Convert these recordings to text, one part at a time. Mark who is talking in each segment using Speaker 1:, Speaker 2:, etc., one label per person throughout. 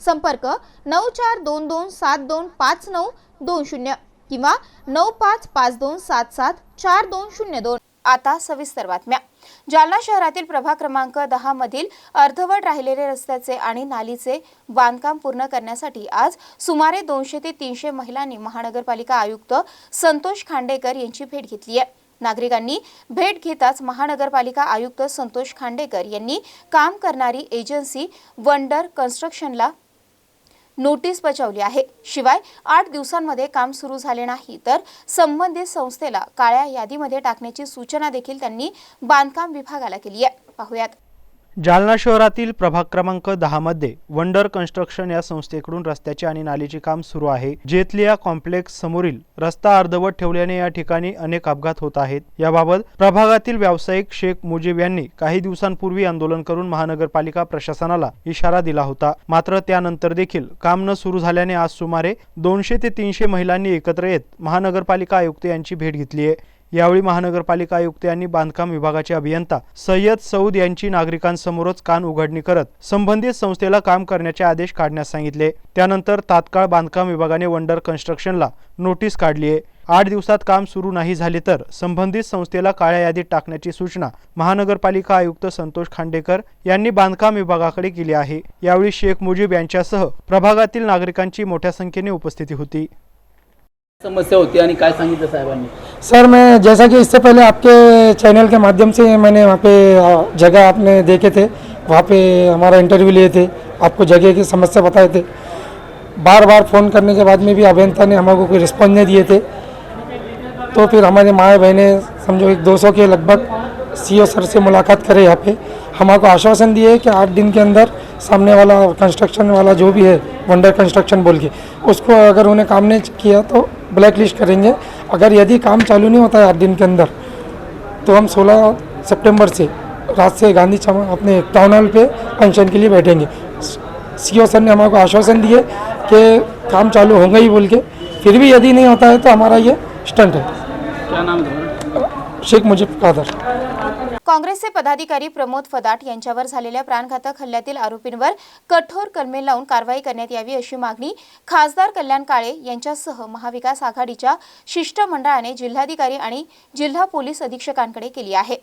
Speaker 1: संपर्क नऊ चार दोन दोन सात दोन पाच नऊ दोन शून्य किंवा नऊ पाच पाच दोन सात सात चार दोन शून्य दोन. आता सविस्तर बातम्या. जालना शहरातील प्रभाग क्रमांक दहा मधील अर्धवट राहिलेले रस्त्याचे आणि नालीचे बांधकाम पूर्ण करण्यासाठी आज सुमारे दोनशे ते तीनशे महिलांनी महानगरपालिका आयुक्त संतोष खांडेकर यांची भेट घेतली आहे. नागरिकांनी भेट घेताच महानगरपालिका आयुक्त संतोष खांडेकर यांनी काम करणारी एजन्सी वंडर कन्स्ट्रक्शनला नोटीस बजावली आहे. शिवाय आठ दिवसांमध्ये काम सुरू झाले नाही तर संबंधित संस्थेला काळ्या यादीमध्ये टाकण्याची सूचना देखील त्यांनी बांधकाम विभागाला केली आहे. पाहुयात.
Speaker 2: जालना शहरातील प्रभाग क्रमांक दहा मध्ये वंडर कन्स्ट्रक्शन या संस्थेकडून रस्त्याचे आणि नालीचे काम सुरू आहे. जेथल्या कॉम्प्लेक्स समोरील रस्ता अर्धवट ठेवल्याने या ठिकाणी अनेक अपघात होत आहेत. याबाबत प्रभागातील व्यावसायिक शेख मुजीब यांनी काही दिवसांपूर्वी आंदोलन करून महानगरपालिका प्रशासनाला इशारा दिला होता. मात्र त्यानंतर देखील काम न सुरू झाल्याने आज सुमारे दोनशे ते तीनशे महिलांनी एकत्र येत महानगरपालिका आयुक्त यांची भेट घेतली आहे. यावेळी महानगरपालिका आयुक्त यांनी बांधकाम विभागाचे अभियंता सय्यद सौद यांची नागरिकांसमोरच कान उघडणी करत संबंधित संस्थेला काम करण्याचे आदेश काढण्यास सांगितले. त्यानंतर तात्काळ बांधकाम विभागाने वंडर कन्स्ट्रक्शनला नोटीस काढली आहे. आठ दिवसात काम सुरू नाही झाले तर संबंधित संस्थेला काळ्या यादीत टाकण्याची सूचना महानगरपालिका आयुक्त संतोष खांडेकर यांनी बांधकाम विभागाकडे केली आहे. यावेळी शेख मुजीब यांच्यासह प्रभागातील नागरिकांची मोठ्या संख्येने उपस्थिती होती.
Speaker 3: समस्या होती आणि काय सांगितलं साहेबांनी?
Speaker 4: सर, मैं जैसा कि इससे पहले आपके चैनल के माध्यम से मैंने वहाँ पे जगह आपने देखे थे। वहाँ पे हमारा इंटरव्यू लिए थे। आपको जगह की समस्या बताए थे। बार बार फ़ोन करने के बाद में भी अभियंता ने हमको कोई रिस्पॉन्स नहीं दिए थे। तो फिर हमारे माए बहनें समझो एक 200 के लगभग सीओ सर से मुलाकात करे यहाँ पे। हमको आश्वासन दिए कि आठ दिन के अंदर सामने वाला कंस्ट्रक्शन वाला जो भी है वंडर कंस्ट्रक्शन बोल के उसको अगर उन्हें काम नहीं किया तो ब्लैक लिस्ट करेंगे। अगर यदि काम चालू नहीं होता है आठ दिन के अंदर तो हम 16 सितंबर से रात से गांधी चौक अपने टाउन हॉल पे फ़ंक्शन के लिए बैठेंगे। सीओ सर ने हमको आश्वासन दिए कि काम चालू होगा ही बोल के फिर भी यदि नहीं होता है तो हमारा ये स्टंट है।
Speaker 3: क्या नाम
Speaker 4: शेख मुजीब कादर।
Speaker 1: काँग्रेसचे पदाधिकारी प्रमोद फदाट यांच्यावर झालेल्या प्राणघातक हल्ल्यातील आरोपींवर कठोर कलमे लावून कारवाई करण्यात यावी अशी मागणी खासदार कल्याण काळे यांच्यासह महाविकास आघाडीच्या शिष्टमंडळाने जिल्हाधिकारी आणि जिल्हा पोलीस अधीक्षकांकडे केली आहे.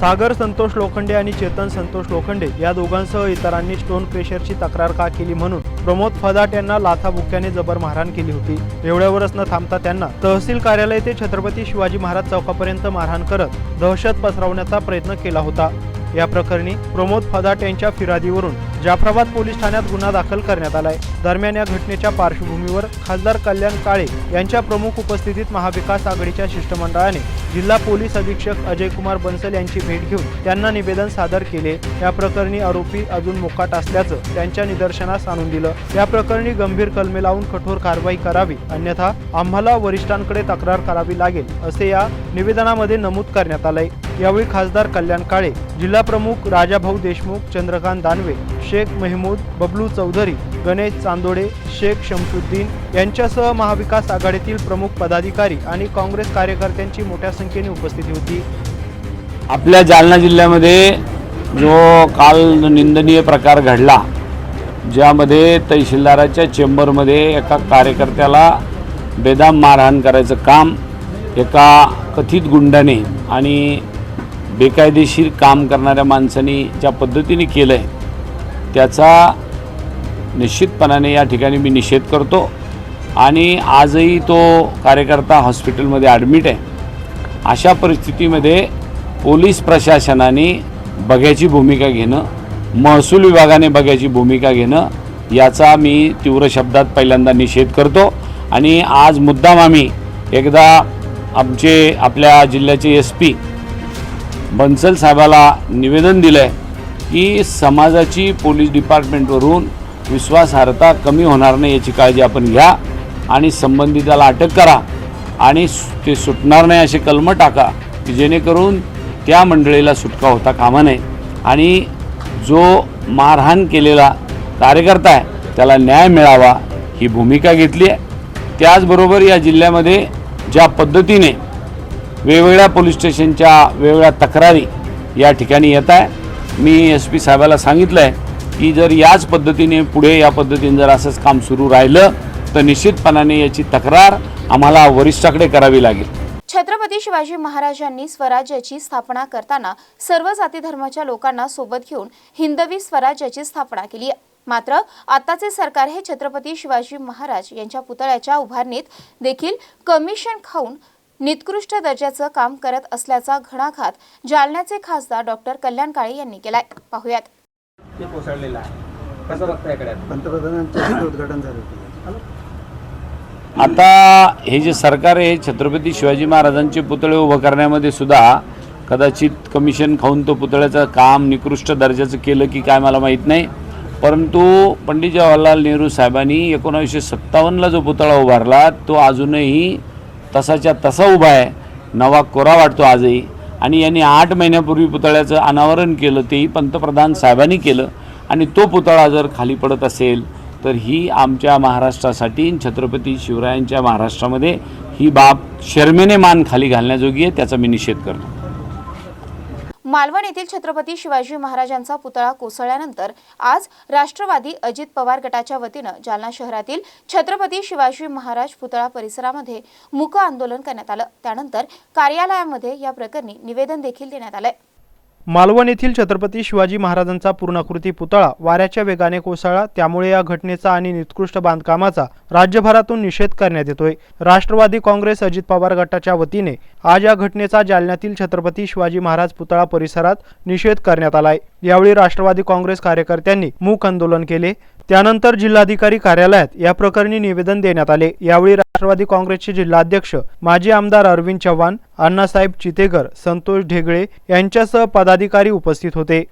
Speaker 2: सागर संतोष लोखंडे आणि चेतन संतोष लोखंडे या दोघांसह इतरांनी स्टोन क्रेशरची तक्रार का केली म्हणून प्रमोद फदाट यांना लाथाबुक्याने जबर मारहाण केली होती. एवढ्यावरच न थांबता त्यांना तहसील कार्यालय ते छत्रपती शिवाजी महाराज चौकापर्यंत मारहाण करत दहशत पसरवण्याचा प्रयत्न केला होता. या प्रकरणी प्रमोद फदाट यांच्या फिर्यादीवरून जाफराबाद पोलीस ठाण्यात गुन्हा दाखल करण्यात आलाय. दरम्यान या घटनेच्या पार्श्वभूमीवर खासदार कल्याण काळे यांच्या प्रमुख उपस्थितीत महाविकास आघाडीच्या शिष्टमंडळाने जिल्हा पोलीस अधीक्षक अजय कुमार बन्सल यांची भेट घेऊन त्यांना निवेदन सादर केले. या प्रकरणी आरोपी अजून मोकाट असल्याचं त्यांच्या निदर्शनास आणून दिलं. या प्रकरणी गंभीर कलमे लावून कठोर कारवाई करावी. अन्यथा आम्हाला वरिष्ठांकडे तक्रार करावी लागेल असे या निवेदनामध्ये नमूद करण्यात आलंय. यावेळी खासदार कल्याण काळे जिल्हा प्रमुख राजाभाऊ देशमुख चंद्रकांत दानवे शेख मेहमूद बबलू चौधरी गणेश चांदोडे शेख शमशुद्दीन यांच्यासह महाविकास आघाडीतील प्रमुख पदाधिकारी आणि काँग्रेस कार्यकर्त्यांची मोठ्या संख्येने उपस्थिती होती.
Speaker 5: आपल्या जालना जिल्ह्यामध्ये जो काल निंदनीय प्रकार घडला ज्यामध्ये तहसीलदाराच्या चेंबरमध्ये एका कार्यकर्त्याला बेदाम मारहाण करायचं काम एका कथित गुंडाने आणि बेकायदेशीर काम करणाऱ्या माणसाने ज्या पद्धतीने केलं आहे त्याचा निश्चितपणाने या ठिकाणी मी निषेध करतो. आणि आजही तो कार्यकर्ता हॉस्पिटलमध्ये ॲडमिट आहे. अशा परिस्थितीमध्ये पोलीस प्रशासनाने बघ्याची भूमिका घेणं महसूल विभागाने बघ्याची भूमिका घेणं याचा मी तीव्र शब्दात पहिल्यांदा निषेध करतो. आणि आज मुद्दाम आम्ही एकदा आमचे आपल्या जिल्ह्याचे एस पी बन्सल साहेबाला निवेदन दिलं आहे की समाजाची पोलीस डिपार्टमेंटवरून विश्वासार्हता कमी होणार नाही याची काळजी आपण घ्या. आणि संबंधिताला अटक करा आणि सु- ते सुटणार नाही असे कलम टाका की जेणेकरून त्या मंडळीला सुटका होता कामा नये. आणि जो मारहाण केलेला कार्यकर्ता आहे त्याला न्याय मिळावा ही भूमिका घेतली आहे. त्याचबरोबर या जिल्ह्यामध्ये ज्या पद्धतीने वेगवेगळ्या पोलीस स्टेशनच्या वेगवेगळ्या तक्रारी या ठिकाणी येत आहे मी एस पी साहेबाला सांगितलं आहे की जर याच पद्धतीने पुढे या पद्धतीने जर असंच काम सुरू राहिलं तर निश्चितपणाने याची तक्रार आम्हाला वरिष्ठाकडे करावी लागेल.
Speaker 1: छत्रपती शिवाजी महाराजांनी स्वराज्याची स्थापना करताना सर्व जाती धर्माच्या लोकांना सोबत घेऊन हिंदवी स्वराज्याची स्थापना केली. मात्र आताचे सरकार हे छत्रपती शिवाजी महाराज यांच्या पुतळ्याच्या उभारणीत देखील कमिशन खाऊन निकृष्ट दर्जाचं काम करत असल्याचा घणाघात जालन्याचे खासदार डॉक्टर कल्याण काळे यांनी केलाय. पाहुयात.
Speaker 6: उद्घाटन झालं
Speaker 5: आता हे जे सरकार आहे छत्रपती शिवाजी महाराजांचे पुतळे उभं करण्यामध्ये सुद्धा कदाचित कमिशन खाऊन तो पुतळ्याचं काम निकृष्ट दर्जाचं केलं की काय मला माहीत नाही. परंतु पंडित जवाहरलाल नेहरू साहेबांनी एकोणावीसशे सत्तावन्नला जो पुतळा उभारला तो अजूनही तसाच्या तसा उभा आहे. नवा कोरा वाटतो आजही. आणि यांनी आठ महिन्यापूर्वी पुतळ्याचं अनावरण केलं तेही पंतप्रधान साहेबांनी केलं. आणि तो पुतळा जर खाली पडत असेल तर ही आमच्या महाराष्ट्रासाठी छत्रपती शिवरायांच्या महाराष्ट्रामध्ये ही बाब शर्मेने मान खाली घालण्याजोगी आहे त्याचा मी निषेध करतो.
Speaker 1: मालवण येथील छत्रपती शिवाजी महाराजांचा पुतळा कोसळल्यानंतर आज राष्ट्रवादी अजित पवार गटाच्या वतीनं जालना शहरातील छत्रपती शिवाजी महाराज पुतळा परिसरामध्ये मूक आंदोलन करण्यात आलं. त्यानंतर कार्यालयामध्ये या प्रकरणी निवेदन देखील देण्यात आलंय.
Speaker 2: मालवण येथील छत्रपती शिवाजी महाराजांचा पूर्णाकृती पुतळा वाऱ्याच्या वेगाने कोसळला. त्यामुळे या घटनेचा आणि निकृष्ट बांधकामाचा राज्यभरातून निषेध करण्यात येतोय. राष्ट्रवादी काँग्रेस अजित पवार गटाच्या वतीने आज या घटनेचा जालन्यातील छत्रपती शिवाजी महाराज पुतळा परिसरात निषेध करण्यात आलाय. यावेळी राष्ट्रवादी काँग्रेस कार्यकर्त्यांनी मूक आंदोलन केले. त्यानंतर जिल्हाधिकारी कार्यालयात या प्रकरणी निवेदन देण्यात आले. यावेळी राष्ट्रवादी काँग्रेसचे जिल्हाध्यक्ष माजी आमदार अरविंद चव्हाण अण्णासाहेब चितेकर संतोष ढेगळे यांच्यासह पदाधिकारी उपस्थित होते.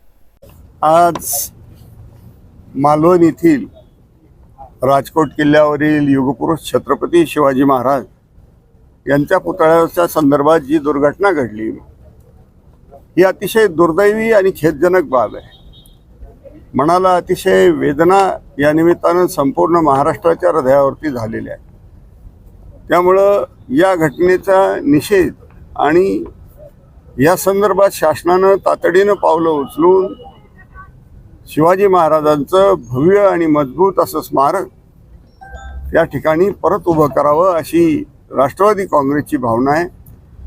Speaker 6: आज मालवण येथील राजकोट किल्ल्यावरील युगपुरुष छत्रपती शिवाजी महाराज यांच्या पुतळ्याच्या संदर्भात जी दुर्घटना घडली ही अतिशय दुर्दैवी आणि खेदजनक बाब आहे. मनाला अतिशय वेदना या निमित्तानं संपूर्ण महाराष्ट्राच्या हृदयावरती झालेल्या आहे त्यामुळं या घटनेचा निषेध आणि या संदर्भात शासनानं तातडीनं पावलं उचलून शिवाजी महाराजांचं भव्य आणि मजबूत असं स्मारक या ठिकाणी परत उभं करावं अशी राष्ट्रवादी काँग्रेसची भावना आहे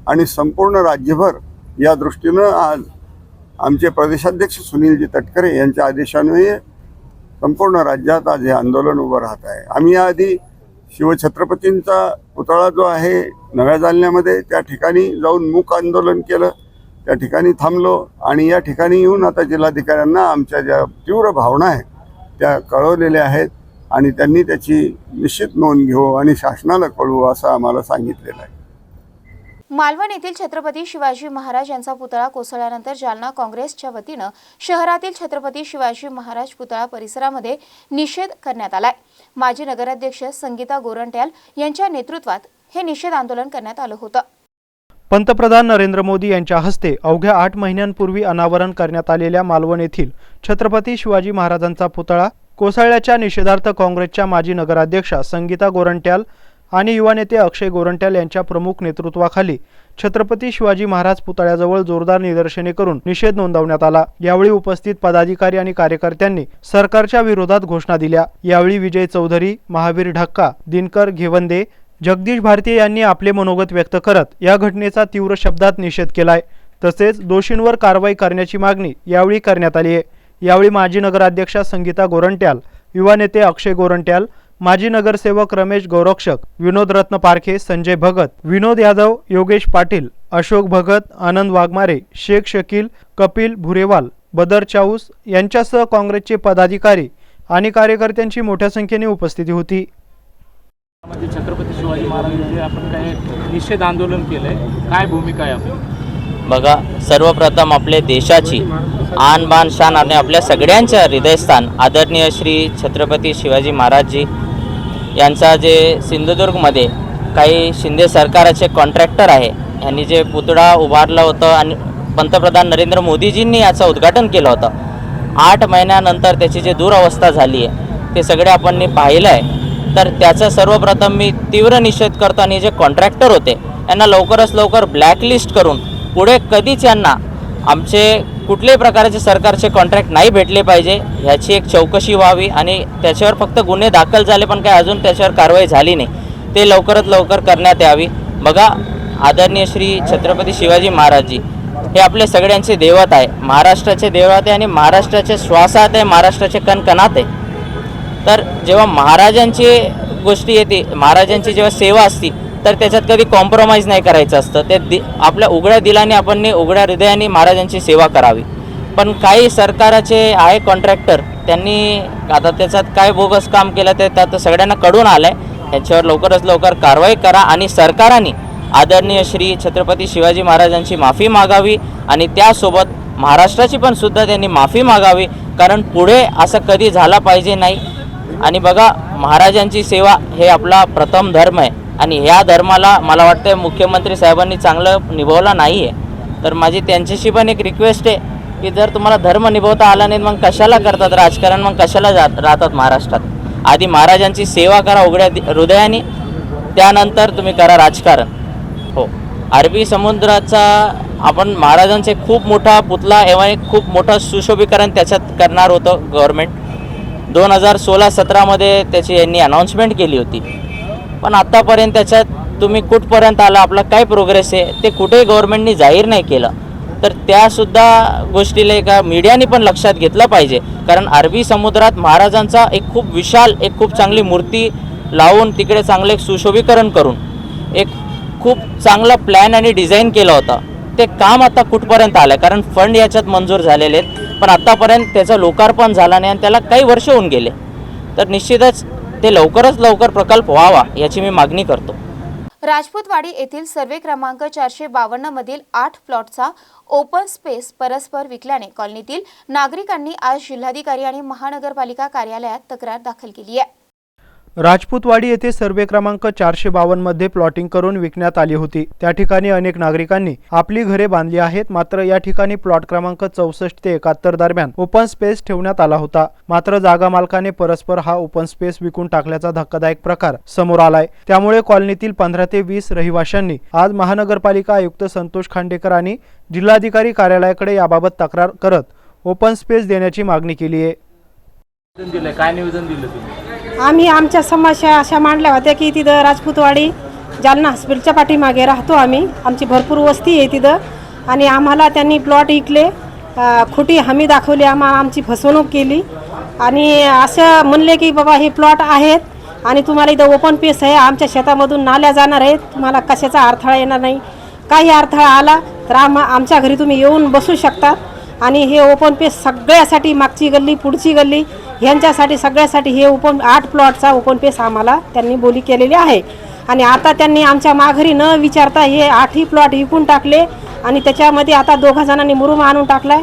Speaker 6: आणि संपूर्ण राज्यभर या दृष्टीनं आज आमचे प्रदेशाध्यक्ष सुनीलजी तटकरे यांच्या आदेशान्वये संपूर्ण राज्यात आज हे आंदोलन उभं राहत आहे. आम्ही याआधी शिवछत्रपतींचा पुतळा जो आहे नव्या जालन्यामध्ये त्या ठिकाणी जाऊन मूक आंदोलन केलं त्या ठिकाणी थांबलो आणि या ठिकाणी येऊन आता जिल्हाधिकाऱ्यांना आमच्या ज्या तीव्र भावना आहेत त्या कळवलेल्या आहेत आणि त्यांनी त्याची निश्चित नोंद घेऊ आणि शासनाला कळवू असं आम्हाला सांगितलेलं आहे.
Speaker 1: मालवण येथील छत्रपती शिवाजी महाराज यांचा पुतळा कोसळल्यानंतर जालना काँग्रेसच्या वतीनं शहरातील छत्रपती शिवाजी महाराज पुतळा परिसरामध्ये निषेध करण्यात आलाय. माजी नगराध्यक्ष संगीता गोरंट्याल यांच्या नेतृत्वात हे निषेध आंदोलन करण्यात आलं होतं.
Speaker 2: पंतप्रधान नरेंद्र मोदी यांच्या हस्ते अवघ्या आठ महिन्यांपूर्वी अनावरण करण्यात आलेल्या मालवण येथील छत्रपती शिवाजी महाराजांचा पुतळा कोसळल्याच्या निषेधार्थ काँग्रेसच्या माजी नगराध्यक्षा संगीता गोरंट्याल आणि युवा नेते अक्षय गोरंट्याल यांच्या प्रमुख नेतृत्वाखाली छत्रपती शिवाजी महाराज पुतळ्याजवळ जोरदार निदर्शने करून निषेध नोंदवण्यात आला. यावेळी उपस्थित पदाधिकारी आणि कार्यकर्त्यांनी सरकारच्या विरोधात घोषणा दिल्या. यावेळी विजय चौधरी महावीर ढक्का दिनकर घेवंदे जगदीश भारतीय यांनी आपले मनोगत व्यक्त करत या घटनेचा तीव्र शब्दात निषेध केलाय. तसेच दोषींवर कारवाई करण्याची मागणी यावेळी करण्यात आली आहे. यावेळी माजी नगराध्यक्षा संगीता गोरंट्याल युवा नेते अक्षय गोरंट्याल माजी नगरसेवक रमेश गौरक्षक विनोद रत्न पारखे संजय भगत विनोद यादव योगेश पाटील अशोक भगत आनंद वाघमारे शेख शकील कपिल भुरेवाल बदर चाऊस यांच्यासह काँग्रेसचे पदाधिकारी आणि कार्यकर्त्यांची मोठ्या संख्येने उपस्थिती होती.
Speaker 7: म्हणजे छत्रपती शिवाजी महाराजांचे आपण काय निषेध आंदोलन केलंय? काय भूमिका आहे आपली?
Speaker 8: बघा सर्वप्रथम आपल्या देशाची आन बान शान आणि आपल्या सगळ्यांच्या हृदयस्थान आदरणीय श्री छत्रपती शिवाजी महाराजजी यांचा जे सिंधुदुर्गमध्ये काही शिंदे सरकाराचे कॉन्ट्रॅक्टर आहे यांनी जे पुतळा उभारलं होतं आणि पंतप्रधान नरेंद्र मोदीजींनी याचं उद्घाटन केलं होतं. आठ महिन्यानंतर त्याची जी दुरावस्था झाली आहे ते सगळे आपण पाहिलं आहे तर त्याचा सर्वप्रथम मी तीव्र निषेध करतो आणि जे कॉन्ट्रॅक्टर होते यांना लवकरच लवकर ब्लॅकलिस्ट करून पुढे कधीच यांना आमचे कुठल्याही प्रकारचे सरकारचे कॉन्ट्रॅक्ट नाही भेटले पाहिजे ह्याची एक चौकशी व्हावी आणि त्याच्यावर फक्त गुन्हे दाखल झाले पण काय अजून त्याच्यावर कारवाई झाली नाही. ते लवकरात लवकर करण्यात यावी. बघा आदरणीय श्री छत्रपती शिवाजी महाराजजी हे आपले सगळ्यांचे देवत आहे. महाराष्ट्राचे देवत आहे आणि महाराष्ट्राचे श्वासात आहे महाराष्ट्राचे कणकणात आहे. तर जेव्हा महाराजांची गोष्टी येते महाराजांची जेव्हा सेवा असती तर त्याच्यात कधी कॉम्प्रोमाइज नाही करायचं असतं. ते दि आपल्या उघड्या दिलाने आपण उघड्या हृदयाने महाराजांची सेवा करावी. पण काही सरकाराचे आहे कॉन्ट्रॅक्टर त्यांनी आता त्याच्यात काय बोगस काम केलं ते त्यात सगळ्यांना कळून आलं आहे याच्यावर लवकरच लवकर कारवाई करा आणि सरकाराने आदरणीय श्री छत्रपती शिवाजी महाराजांची माफी मागावी आणि त्यासोबत महाराष्ट्राची पण सुद्धा त्यांनी माफी मागावी. कारण पुढे असं कधी झाला पाहिजे नाही. आणि बघा महाराजांची सेवा हे आपला प्रथम धर्म आहे. आणि ह्या धर्माला मला वाटतं मुख्यमंत्री साहेबांनी चांगलं निभवला नाही आहे तर माझी त्यांच्याशी पण एक रिक्वेस्ट आहे की जर तुम्हाला धर्म निभवता आला नाही मग कशाला करतात राजकारण मग कशाला जात राहतात महाराष्ट्रात? आधी महाराजांची सेवा करा उघड्या हृदयाने त्यानंतर तुम्ही करा राजकारण. हो. अरबी समुद्राचा आपण महाराजांचे खूप मोठा पुतला एव्हा एक खूप मोठं सुशोभीकरण त्याच्यात करणार होतं गव्हर्मेंट दोन हजार सोळा सतरामध्ये त्याची यांनी अनाऊन्समेंट केली होती. पण आत्तापर्यंत त्याच्यात तुम्ही कुठपर्यंत आला आपला काय प्रोग्रेस आहे ते कुठेही गव्हर्नमेंटनी जाहीर नाही केलं. तर त्यासुद्धा गोष्टीला एका मीडियाने पण लक्षात घेतलं पाहिजे. कारण अरबी समुद्रात महाराजांचा एक खूप विशाल एक खूप चांगली मूर्ती लावून तिकडे चांगलं एक सुशोभीकरण करून एक खूप चांगला प्लॅन आणि डिझाईन केलं होतं. ते काम आता कुठपर्यंत आलं कारण फंड याच्यात मंजूर झालेले आहेत. पण आत्तापर्यंत त्याचं लोकार्पण झालं नाही आणि त्याला काही वर्ष होऊन गेले. तर निश्चितच ते लवकरच लवकर प्रकल्प व्हावा याची मी मागणी करतो.
Speaker 1: राजपूतवाडी येथील सर्वे क्रमांक चारशे बावन्न मधील आठ प्लॉटचा ओपन स्पेस परस्पर विकल्याने कॉलनीतील नागरिकांनी आज जिल्हाधिकारी आणि महानगरपालिका कार्यालयात तक्रार दाखल केली आहे.
Speaker 2: राजपूतवाडी येथे सर्वे क्रमांक चारशे बावन्नमध्ये प्लॉटिंग करून विकण्यात आली होती. त्या ठिकाणी अनेक नागरिकांनी आपली घरे बांधली आहेत. मात्र या ठिकाणी प्लॉट क्रमांक चौसष्ट ते एकाहत्तर दरम्यान ओपन स्पेस ठेवण्यात आला होता. मात्र जागा मालकाने परस्पर हा ओपन स्पेस विकून टाकल्याचा धक्कादायक प्रकार समोर आलाय. त्यामुळे कॉलनीतील पंधरा ते वीस रहिवाशांनी आज महानगरपालिका आयुक्त संतोष खांडेकर आणि जिल्हाधिकारी कार्यालयाकडे याबाबत तक्रार करत ओपन स्पेस देण्याची मागणी केली आहे
Speaker 7: काय निवेदन दिलं तुम्ही?
Speaker 9: आम्ही आमच्या समस्या अशा मांडल्या होत्या की तिथं राजपूतवाडी जालना हॉस्पिटलच्या पाठीमागे राहतो आम्ही. आमची भरपूर वस्ती आहे तिथं. आणि आम्हाला त्यांनी प्लॉट इकले खोटी हमी दाखवली आम्हा आमची फसवणूक केली. आणि असं म्हणले की बाबा हे प्लॉट आहेत आणि तुम्हाला इथं ओपन पेस आहे आमच्या शेतामधून नाल्या जाणार आहेत. तुम्हाला कशाचा अडथळा येणार नाही. काही अडथळा आला तर आम आमच्या घरी तुम्ही येऊन बसू शकता. आणि हे ओपन पेस सगळ्यासाठी मागची गल्ली पुढची गल्ली ह्यांच्यासाठी सगळ्यासाठी हे ओपन आठ प्लॉटचा ओपन पेस आम्हाला त्यांनी बोली केलेली आहे. आणि आता त्यांनी आमच्या माघारी न विचारता हे आठही प्लॉट विकून टाकले आणि त्याच्यामध्ये आता दोघा जणांनी मुरुम आणून टाकलाय.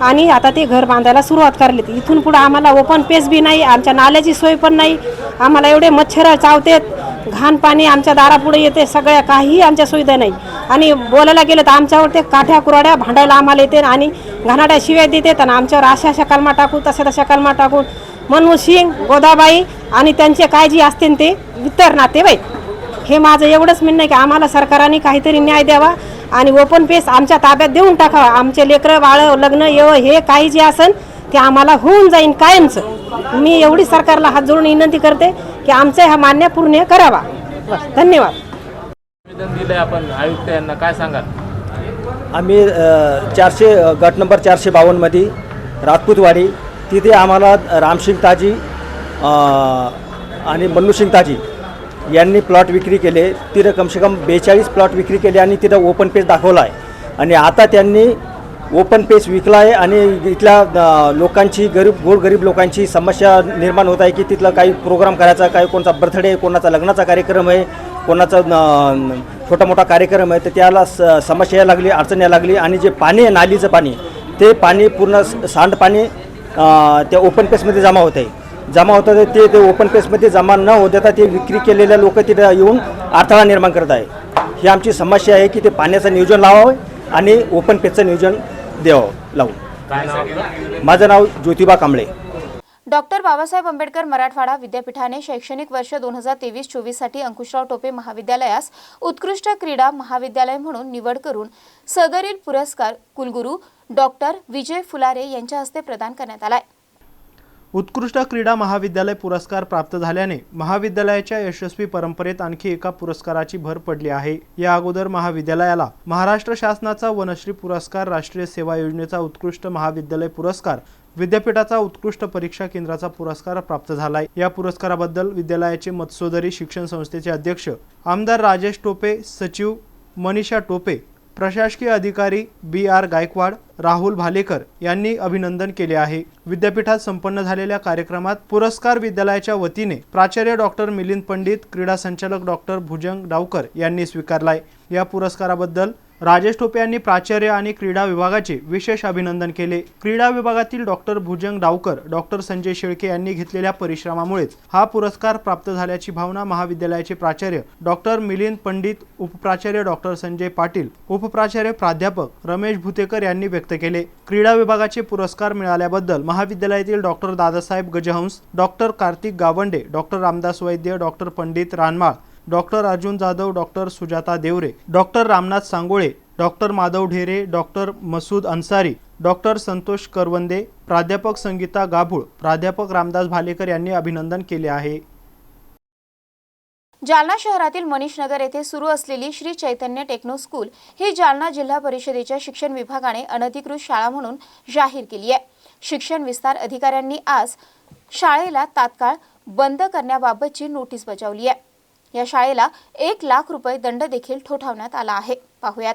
Speaker 9: आणि आता ते घर बांधायला सुरुवात करली इथून पुढं आम्हाला ओपन पेस बी नाही आमच्या नाल्याची सोय पण नाही. आम्हाला एवढे मच्छर चावतेत. घाण पाणी आमच्या दारापुढे येते सगळ्या काहीही आमच्या सुविधा नाही. आणि बोलायला गेलं तर आमच्यावर ते काठ्या कुराड्या भांडायला आम्हाला येते आणि घाणाड्या शिव्या देतात आणि आमच्यावर अशा अशा कलमा टाकून तशा तशा कलमा टाकून मनमोहन सिंग गोदाबाई आणि त्यांचे काय जी असते ते इतर नातेवाईक. हे माझं एवढंच म्हणणं आहे की आम्हाला सरकारने काहीतरी न्याय द्यावा आणि ओपन पेस आमच्या ताब्यात देऊन टाकावा. आमचे लेकरं बाळ लग्न येव हे काही जे असेल ते आम्हाला होऊन जाईन कायमचं. मी एवढी सरकारला हात जोडून विनंती करते की आमचं हा मान्य पूर्ण करावा. बस धन्यवाद.
Speaker 7: निवेदन आपण आयुक्त यांना काय सांगाल?
Speaker 10: आम्ही चारशे गट नंबर चारशे बावन्नमध्ये राजपूतवाडी तिथे आम्हाला रामसिंग ताजी आणि मल्लूसिंग ताजी यांनी प्लॉट विक्री केले. तिथं कमसे कम बेचाळीस प्लॉट विक्री केले आणि तिथं ओपन पेज दाखवला आहे आणि आता त्यांनी ओपन पेस विकला आहे आणि इथल्या लोकांची गरीब गोरगरीब लोकांची समस्या निर्माण होत आहे की तिथला काही प्रोग्राम करायचा काही कोणाचा बर्थडे कोणाचा लग्नाचा कार्यक्रम आहे कोणाचा छोटा मोठा कार्यक्रम आहे तर त्याला स समस्या यायला लागली अडचण यायला लागली आणि जे पाणी आहे नालीचं पाणी ते पाणी पूर्ण सांडपाणी त्या ओपन पेसमध्ये जमा होत आहे जमा होतं ते ते ओपन पेसमध्ये जमा न होत देता ते विक्री केलेल्या लोक तिथे येऊन अडथळा निर्माण करत आहे. ही आमची समस्या आहे की ते पाण्याचं नियोजन लावावं आणि ओपन पेसचं नियोजन द्यावं लावून माझं नाव ज्योतिबा कांबळे.
Speaker 1: डॉक्टर बाबासाहेब आंबेडकर मराठवाडा विद्यापीठाने शैक्षणिक वर्ष दोन हजार तेवीस चोवीससाठी अंकुशराव टोपे महाविद्यालयास उत्कृष्ट क्रीडा महाविद्यालय म्हणून निवड करून सदरील पुरस्कार कुलगुरू डॉक्टर विजय फुलारे यांच्या हस्ते प्रदान करण्यात आलाय.
Speaker 2: उत्कृष्ट क्रीडा महाविद्यालय पुरस्कार प्राप्त झाल्याने महाविद्यालयाच्या यशस्वी परंपरेत आणखी एका पुरस्काराची भर पडली आहे. या अगोदर महाविद्यालयाला महाराष्ट्र शासनाचा वनश्री पुरस्कार राष्ट्रीय सेवा योजनेचा उत्कृष्ट महाविद्यालय पुरस्कार विद्यापीठाचा उत्कृष्ट परीक्षा केंद्राचा पुरस्कार प्राप्त झालाय. या पुरस्काराबद्दल विद्यालयाचे मत्सोदरी शिक्षण संस्थेचे अध्यक्ष आमदार राजेश टोपे सचिव मनीषा टोपे प्रशासकीय अधिकारी बी आर गायकवाड राहुल भालेकर यांनी अभिनंदन केले आहे. विद्यापीठात संपन्न झालेल्या कार्यक्रमात पुरस्कार विद्यालयाच्या वतीने प्राचार्य डॉक्टर मिलिंद पंडित क्रीडा संचालक डॉक्टर भुजंग डावकर यांनी स्वीकारलाय. या पुरस्काराबद्दल राजेश टोपे यांनी प्राचार्य आणि क्रीडा विभागाचे विशेष अभिनंदन केले. क्रीडा विभागातील डॉक्टर भुजंग डावकर डॉक्टर संजय शेळके यांनी घेतलेल्या परिश्रमामुळेच हा पुरस्कार प्राप्त झाल्याची भावना महाविद्यालयाचे प्राचार्य डॉक्टर मिलिंद पंडित उपप्राचार्य डॉक्टर संजय पाटील उपप्राचार्य प्राध्यापक रमेश भुतेकर यांनी व्यक्त केले. क्रीडा विभागाचे पुरस्कार मिळाल्याबद्दल महाविद्यालयातील doctor Dadasaheb Gajhans doctor Kartik Gawande doctor Ramdas Vaidya doctor Pandit Ranmal doctor Arjun Jadhav doctor Sujata Deore doctor Ramnath Sangole doctor Madhav Dhere doctor Masood Ansari doctor Santosh Karwande प्राध्यापक संगीता गाभूळ प्राध्यापक रामदास भालेकर यांनी अभिनंदन केले आहे.
Speaker 1: जालना शहरातील मनीष नगर येथे सुरू असलेली श्री चैतन्य टेक्नो स्कूल ही जालना जिल्हा परिषदेच्या शिक्षण विभागाने अनधिकृत शाळा म्हणून जाहीर केली आहे. शिक्षण विस्तार अधिकाऱ्यांनी आज शाळेला तात्काळ बंद करण्याबाबतची नोटीस बजावली आहे. या शाळेला एक लाख रुपये दंड देखील ठोठावण्यात आला आहे. पाहुयात.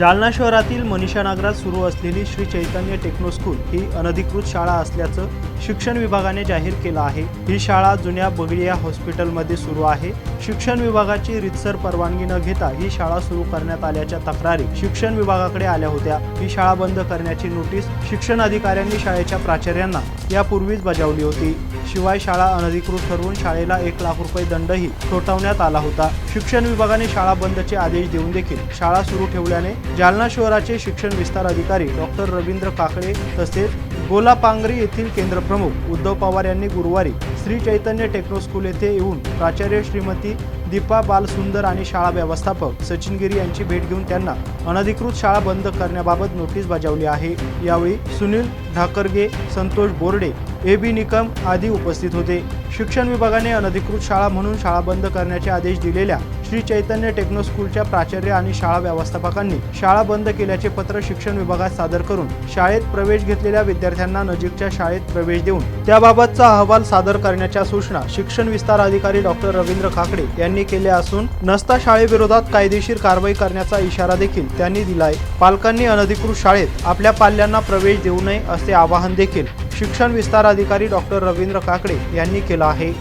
Speaker 2: जालना शहरातील मनीषा नगरात सुरू असलेली श्री चैतन्य टेक्नो स्कूल ही अनधिकृत शाळा असल्याचं शिक्षण विभागाने जाहीर केलं आहे. ही शाळा जुन्या बगडिया हॉस्पिटलमध्ये सुरू आहे. शिक्षण विभागाची रितसर परवानगी न घेता ही शाळा सुरू करण्यात आल्याच्या तक्रारी शिक्षण विभागाकडे आल्या होत्या. ही शाळा बंद करण्याची नोटीस शिक्षण अधिकाऱ्यांनी शाळेच्या प्राचार्यांना यापूर्वीच बजावली होती. शिवाय शाळा अनधिकृत ठरवून शाळेला एक लाख रुपये दंडही ठोठावण्यात आला होता. शिक्षण विभागाने शाळा बंदचे आदेश देऊन देखील शाळा सुरू ठेवल्याने जालना शहराचे शिक्षण विस्तार अधिकारी डॉक्टर रवींद्र काकडे तसेच गोलापांगरी येथील केंद्रप्रमुख उद्धव पवार यांनी गुरुवारी श्री चैतन्य टेक्नो स्कूल येथे येऊन प्राचार्य श्रीमती दीपा बालसुंदर आणि शाळा व्यवस्थापक सचिन गिरी यांची भेट घेऊन त्यांना अनधिकृत शाळा बंद करण्याबाबत नोटीस बजावली आहे. यावेळी सुनील ढाकरगे संतोष बोर्डे ए बी निकम आदी उपस्थित होते. शिक्षण विभागाने अनधिकृत शाळा म्हणून शाळा बंद करण्याचे आदेश दिलेल्या श्री चैतन्य टेक्नो स्कूलच्या प्राचार्य आणि शाळा व्यवस्थापकांनी शाळा बंद केल्याचे पत्र शिक्षण विभागात सादर करून शाळेत प्रवेश घेतलेल्या विद्यार्थ्यांना नजीकच्या शाळेत प्रवेश देऊन त्याबाबतचा अहवाल सादर करण्याच्या सूचना शिक्षण विस्तार अधिकारी डॉक्टर रवींद्र काकडे यांनी केल्या असून नसता शाळेविरोधात कायदेशीर कारवाई करण्याचा इशारा देखील त्यांनी दिलाय. पालकांनी अनधिकृत शाळेत आपल्या पाल्यांना प्रवेश देऊ नये असे आवाहन देखील शिक्षण विस्तार अधिकारी डॉक्टर रवींद्र काकडे यांनी केलं आहे.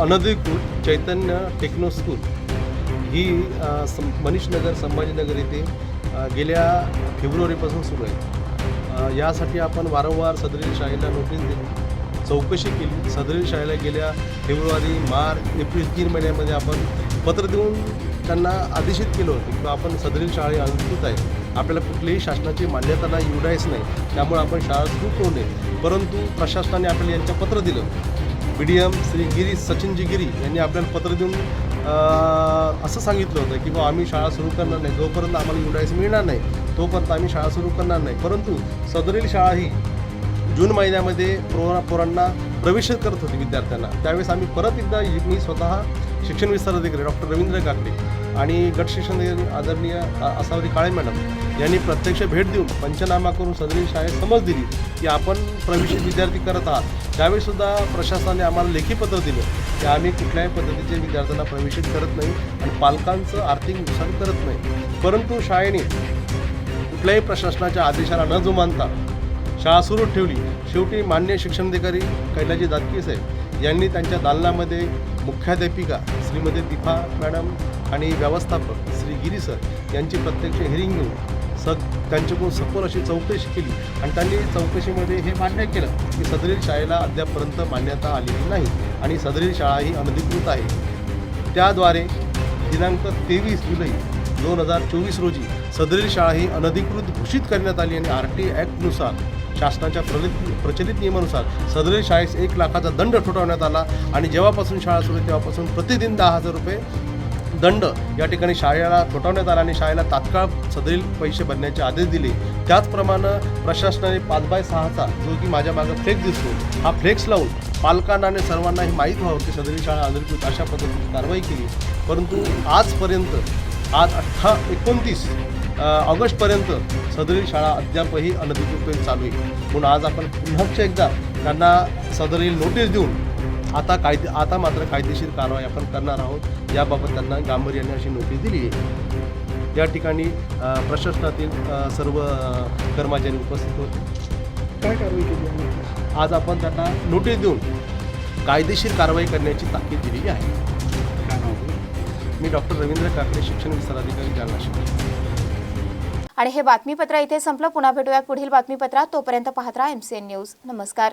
Speaker 11: अनधिकृत चैतन्य टेक्नो स्कूल ही मनीषनगर संभाजीनगर येथे गेल्या फेब्रुवारीपासून सुरू आहे. यासाठी आपण वारंवार सदरील शाळेला नोटीस दिली चौकशी केली. सदरील शाळेला गेल्या फेब्रुवारी मार्च एप्रिल तीन महिन्यामध्ये आपण पत्र देऊन त्यांना आदेशित केलं होतं की आपण सदरील शाळा अधिकृत आहे. आपल्याला कुठलीही शासनाची मान्यता नाही युडायच नाही. त्यामुळे आपण शाळा सुरू करू नये. परंतु प्रशासनाने आपल्याला यांच्या पत्र दिलं. B D M Shri Giri Sachinji Giri यांनी आपल्याला पत्र देऊन असं सांगितलं होतं की बा आम्ही शाळा सुरू करणार नाही. जोपर्यंत आम्हाला युडायस मिळणार नाही तोपर्यंत आम्ही शाळा सुरू करणार नाही. परंतु सदरील शाळा ही जून महिन्यामध्ये पोरा पोरांना प्रवेश करत होती विद्यार्थ्यांना. त्यावेळेस आम्ही परत एकदा मी स्वतः शिक्षण विस्तार अधिकारी डॉक्टर रवींद्र काकडे आणि गट शिक्षण अधिकारी आदरणीय असावरी काळे मॅडम यांनी प्रत्यक्ष भेट देऊन पंचनामा करून सदरी शाळेत समज दिली की आपण प्रवेशित विद्यार्थी करत आहात. त्यावेळीसुद्धा प्रशासनाने आम्हाला लेखी पत्र दिलं की आम्ही कुठल्याही पद्धतीचे विद्यार्थ्यांना प्रवेशित करत नाही आणि पालकांचं आर्थिक नुकसान करत नाही. परंतु शाळेने कुठल्याही प्रशासनाच्या आदेशाला न जुमानता शाळा सुरू ठेवली. शेवटी मान्य शिक्षणाधिकारी कैलाजी दातकी साहेब यांनी त्यांच्या दालनामध्ये मुख्याध्यापिका श्रीमती दीपा मॅडम आणि व्यवस्थापक श्री गिरी सर यांची प्रत्यक्ष हिरिंग घेऊन स त्यांच्याकडून सखोल अशी चौकशी केली आणि त्यांनी चौकशीमध्ये हे मान्य केलं की सदरील शाळेला अद्यापपर्यंत मान्यता आलेली नाही आणि सदरील शाळा ही अनधिकृत आहे. त्याद्वारे दिनांक तेवीस जुलै दोन हजार चोवीस रोजी सदरील शाळा ही अनधिकृत घोषित करण्यात आली आणि आर टी ॲक्टनुसार शासनाच्या प्रलित प्रचलित नियमानुसार सदरील शाळेस एक लाखाचा दंड ठोठावण्यात आला आणि जेव्हापासून शाळा सुरू तेव्हापासून प्रतिदिन दहा हजार रुपये दंड या ठिकाणी शाळेला ठोठावण्यात आला आणि शाळेला तात्काळ सदरील पैसे भरण्याचे आदेश दिले. त्याचप्रमाणे प्रशासनाने पाच बाय सहाचा जो की माझ्या मागं फ्लेक्स दिसतो हा फ्लेक्स लावून पालकांना आणि सर्वांना हे माहीत व्हावं की सदरील शाळा अधिकृत अशा पद्धतीने कारवाई केली. परंतु आजपर्यंत आज अठ्ठा एकोणतीस ऑगस्टपर्यंत सदरील शाळा अद्यापही अनधिकृतपणे चालू आहे. म्हणून आज आपण पुन्हा एकदा त्यांना सदरील नोटीस देऊन आता कायदे आता मात्र कायदेशीर कारवाई आपण करणार आहोत. याबाबत त्यांना गांभीर्याने अशी नोटीस दिली आहे. या ठिकाणी प्रशासनातील सर्व कर्मचारी उपस्थित होते.
Speaker 4: काय कारवाई केली
Speaker 11: आज आपण त्यांना नोटीस देऊन कायदेशीर कारवाई करण्याची ताकीद दिलेली आहे? मी डॉक्टर रवींद्र काकडे शिक्षण विस्तार अधिकारी जालना शिक्षण.
Speaker 1: आणि हे बातमीपत्र इथे संपलं. पुन्हा भेटूया पुढील बातमीपत्रात. तोपर्यंत पाहत राहा एमसीएन न्यूज नमस्कार.